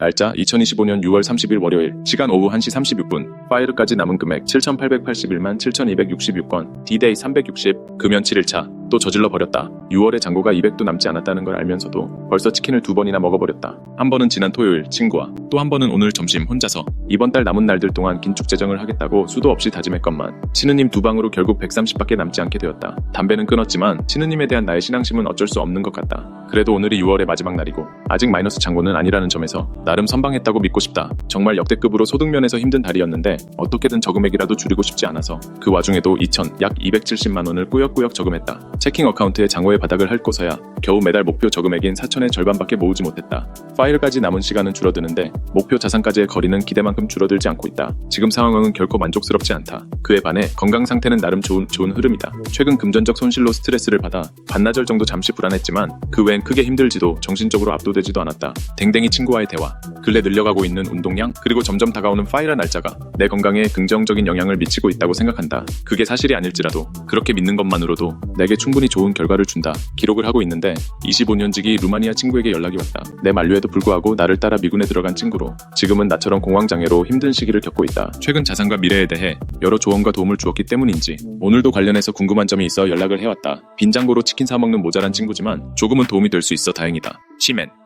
날짜 2025년 6월 30일 월요일 시간 오후 1시 36분. 파이르까지 남은 금액 7,881만 7,266건. D-Day 360 금연 7일차 또 저질러 버렸다 6월에 잔고가 200도 남지 않았다는 걸 알면서도 벌써 치킨을 두 번이나 먹어버렸다 한 번은 지난 토요일 친구와 또 한 번은 오늘 점심 혼자서 이번 달 남은 날들 동안 긴축 재정을 하겠다고 수도 없이 다짐했건만 치느님 두 방으로 결국 130밖에 남지 않게 되었다 담배는 끊었지만 치느님에 대한 나의 신앙심은 어쩔 수 없는 것 같다 그래도 오늘이 6월의 마지막 날이고 아직 마이너스 잔고는 아니라는 점에서 나름 선방했다고 믿고 싶다. 정말 역대급으로 소득면에서 힘든 달이었는데 어떻게든 저금액이라도 줄이고 싶지 않아서 그 와중에도 2천 약 270만 원을 꾸역꾸역 저금했다. 체킹 어카운트에 장고의 바닥을 핥고서야 겨우 매달 목표 저금액인 4천의 절반밖에 모으지 못했다. 파일까지 남은 시간은 줄어드는데 목표 자산까지의 거리는 기대만큼 줄어들지 않고 있다. 지금 상황은 결코 만족스럽지 않다. 그에 반해 건강 상태는 나름 좋은, 좋은 흐름이다. 최근 금전적 손실로 스트레스를 받아 반나절 정도 잠시 불안했지만 그 외엔 크게 힘들지도 정신적으로 압도되지도 않았다. 댕댕이 친구와의 대화, 근래 늘려가고 있는 운동량, 그리고 점점 다가오는 파이라 날짜가 내 건강에 긍정적인 영향을 미치고 있다고 생각한다. 그게 사실이 아닐지라도 그렇게 믿는 것만으로도 내게 충분히 좋은 결과를 준다. 기록을 하고 있는데 25년지기 루마니아 친구에게 연락이 왔다. 내 만류에도 불구하고 나를 따라 미군에 들어간 친구로 지금은 나처럼 공황장애로 힘든 시기를 겪고 있다. 최근 자산과 미래에 대해 여러 조언과 도움을 주었기 때문인지 오늘도 관련해서 궁금한 점이 있어 연락을 해왔다. 빈장고로 치킨 사 먹는 모자란 친구지만 조금은 도움이 될 수 있어 다행이다. 시맨